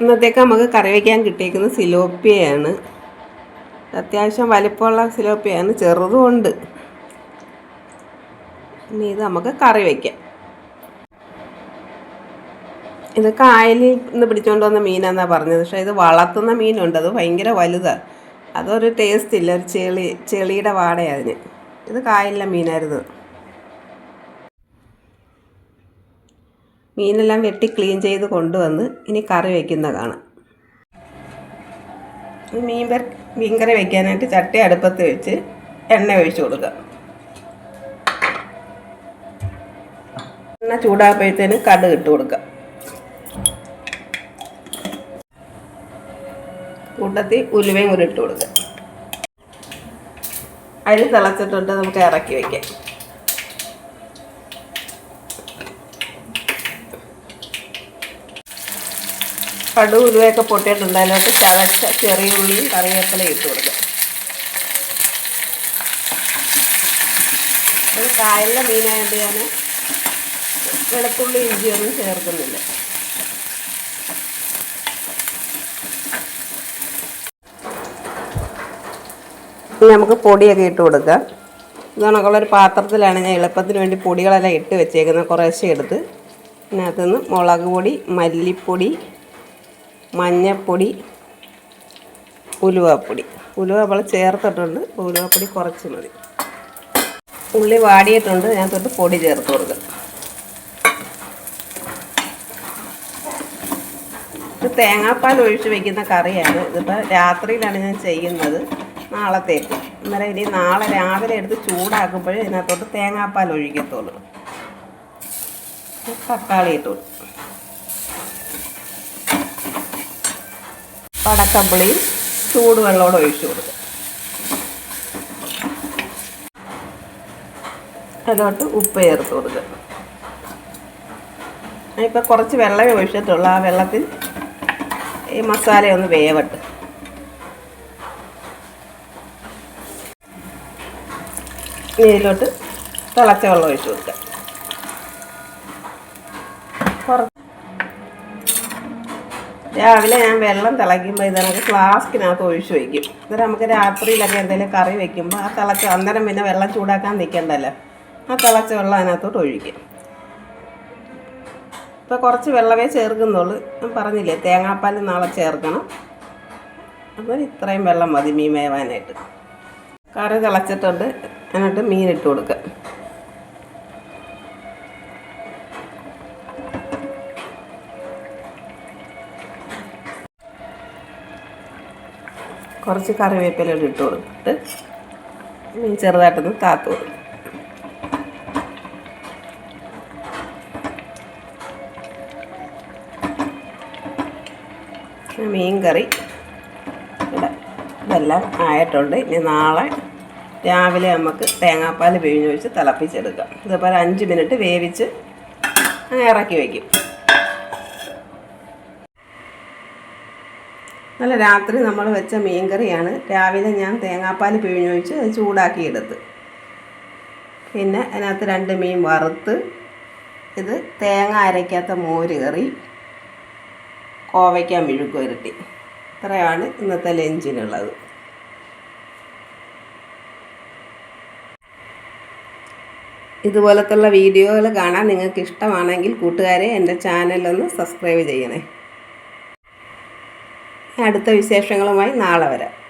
ഇന്നത്തേക്ക് നമുക്ക് കറി വയ്ക്കാൻ കിട്ടിയിരിക്കുന്നത് സിലോപ്പിയയാണ്. അത്യാവശ്യം വലിപ്പമുള്ള സിലോപ്പിയാണ് ചെറുതും ഉണ്ട്. ഇനി ഇത് നമുക്ക് കറി വയ്ക്കാം ഇത് കായലിൽ നിന്ന് പിടിച്ചുകൊണ്ട് വന്ന മീനാന്നാണ് പറഞ്ഞത്. പക്ഷേ ഇത് വളർത്തുന്ന മീനുണ്ട്. അത് ഭയങ്കര വലുതാണ് അതൊരു ടേസ്റ്റ് ഇല്ല. ഒരു ചെളി ചെളിയുടെ വാടയാണ് അതിന്. ഇത് കായലിലെ മീനായിരുന്നു. മീനെല്ലാം വെട്ടി ക്ലീൻ ചെയ്ത് കൊണ്ടുവന്ന് ഇനി കറി വയ്ക്കുന്ന കാണാം. മീൻ മീൻ കറി വയ്ക്കാനായിട്ട് ചട്ടി അടുപ്പത്ത് വെച്ച് എണ്ണ ഒഴിച്ചു കൊടുക്കുക എണ്ണ ചൂടാകുമ്പോഴത്തേന് കടുക് ഇട്ട് കൊടുക്കുക കൂട്ടത്തിൽ ഉലുവയും കൂടി ഇട്ട് കൊടുക്കുക അരി തിളച്ചിട്ടുണ്ട് നമുക്ക് ഇറക്കി വയ്ക്കാം കടുക് ഉലുവയൊക്കെ പൊട്ടിയിട്ടുണ്ട്. അതിലോട്ട് ചതച്ച ചെറിയ ഉള്ളി കറിവേപ്പില ഇട്ട് കൊടുക്കുക ഒരു കായലിലെ മീനായതുകൊണ്ട് ഞാൻ വെളുത്തുള്ളി ഇഞ്ചിയൊന്നും ചേർക്കുന്നില്ല. നമുക്ക് പൊടിയൊക്കെ ഇട്ട് കൊടുക്കാം. ഇതാണൊക്കെയുള്ളൊരു പാത്രത്തിലാണ് ഞാൻ എളുപ്പത്തിന് വേണ്ടി പൊടികളെല്ലാം ഇട്ട് വെച്ചേക്കുന്നത്. കുറേശ്ശെ എടുത്ത്. ഇതിനകത്തുനിന്ന് മുളക് പൊടി മല്ലിപ്പൊടി മഞ്ഞൾപ്പൊടി ഉലുവാപ്പൊടി. ഉലുവ നമ്മൾ ചേർത്തിട്ടുണ്ട്. ഉലുവാപ്പൊടി കുറച്ച് മതി. ഉള്ളി വാടിയിട്ടുണ്ട്. ഞാൻ തൊട്ട് പൊടി ചേർത്ത് കൊടുക്കുക ഇത് തേങ്ങാപ്പാൽ ഒഴിച്ച് വെക്കുന്ന കറിയാണ്. ഇതിപ്പോൾ രാത്രിയിലാണ് ഞാൻ ചെയ്യുന്നത്. നാളത്തേക്ക് അന്നേരം ഇനി നാളെ രാവിലെ എടുത്ത് ചൂടാക്കുമ്പോഴേ ഇതിനകത്തോട്ട് തേങ്ങാപ്പാൽ ഒഴിക്കത്തുള്ളൂ. തക്കാളി ഇട്ടു പടക്കമ്പിളിയും ചൂടുവെള്ളത്തോടെ ഒഴിച്ചു കൊടുക്കുക അതിലോട്ട് ഉപ്പ് ചേർത്ത് കൊടുക്കുക. ഇപ്പം കുറച്ച് വെള്ളമേ ഒഴിച്ചിട്ടുള്ളൂ. ആ വെള്ളത്തിൽ ഈ മസാലയൊന്ന് വേവട്ട്. ഇതിലോട്ട് തിളച്ച വെള്ളം ഒഴിച്ചു കൊടുക്കുക കുറച്ച് രാവിലെ ഞാൻ വെള്ളം തിളയ്ക്കുമ്പോൾ ഇത് നമുക്ക് ഫ്ലാസ്കിനകത്ത് ഒഴിച്ചു വയ്ക്കും എന്നിട്ട് നമുക്ക് രാത്രിയിലൊക്കെ എന്തെങ്കിലും കറി വെക്കുമ്പോൾ ആ തിളച്ച അന്നേരം പിന്നെ വെള്ളം ചൂടാക്കാൻ നിൽക്കണ്ടല്ലോ ആ തിളച്ച വെള്ളം അതിനകത്തോട്ട് ഒഴിക്കും. ഇപ്പോൾ കുറച്ച് വെള്ളമേ ചേർക്കുന്നുള്ളൂ. ഞാൻ പറഞ്ഞില്ലേ തേങ്ങാപ്പാൽ നാളെ ചേർക്കണം. അപ്പോൾ ഇത്രയും വെള്ളം മതി മീൻ വേവാനായിട്ട്. കറി തിളച്ചിട്ടുണ്ട്. എന്നിട്ട് മീൻ ഇട്ട് കൊടുക്കുക കുറച്ച് കറിവേപ്പില ഇട്ട് കൊടുത്തിട്ട് ചെറുതായിട്ടൊന്ന് താത്തു കൊടുക്കും. മീൻ കറി ഇവിടെ ഇതെല്ലാം ആയിട്ടുണ്ട്. ഇനി നാളെ രാവിലെ നമുക്ക് തേങ്ങാപ്പാൽ പിഴിഞ്ഞൊഴിച്ച് തിളപ്പിച്ചെടുക്കാം. ഒരു അഞ്ച് മിനിറ്റ് വേവിച്ച് ഇറക്കി വയ്ക്കും. നല്ല രാത്രി നമ്മൾ വെച്ച മീൻ കറിയാണ് രാവിലെ ഞാൻ തേങ്ങാപ്പാൽ പിഴിഞ്ഞൊഴിച്ച് അത് ചൂടാക്കിയെടുത്ത്. പിന്നെ അതിനകത്ത് രണ്ട് മീൻ വറുത്ത് ഇത് തേങ്ങ അരയ്ക്കാത്ത മോര് കറി കോവയ്ക്ക മെഴുക്ക് വരട്ടി. ഇത്രയാണ് ഇന്നത്തെ ലഞ്ചിനുള്ളത്. ഇതുപോലത്തുള്ള വീഡിയോകൾ കാണാൻ നിങ്ങൾക്ക് ഇഷ്ടമാണെങ്കിൽ കൂട്ടുകാരെ എന്റെ ചാനലൊന്ന് സബ്സ്ക്രൈബ് ചെയ്യണേ. അടുത്ത വിശേഷങ്ങളുമായി നാളെ വരാം.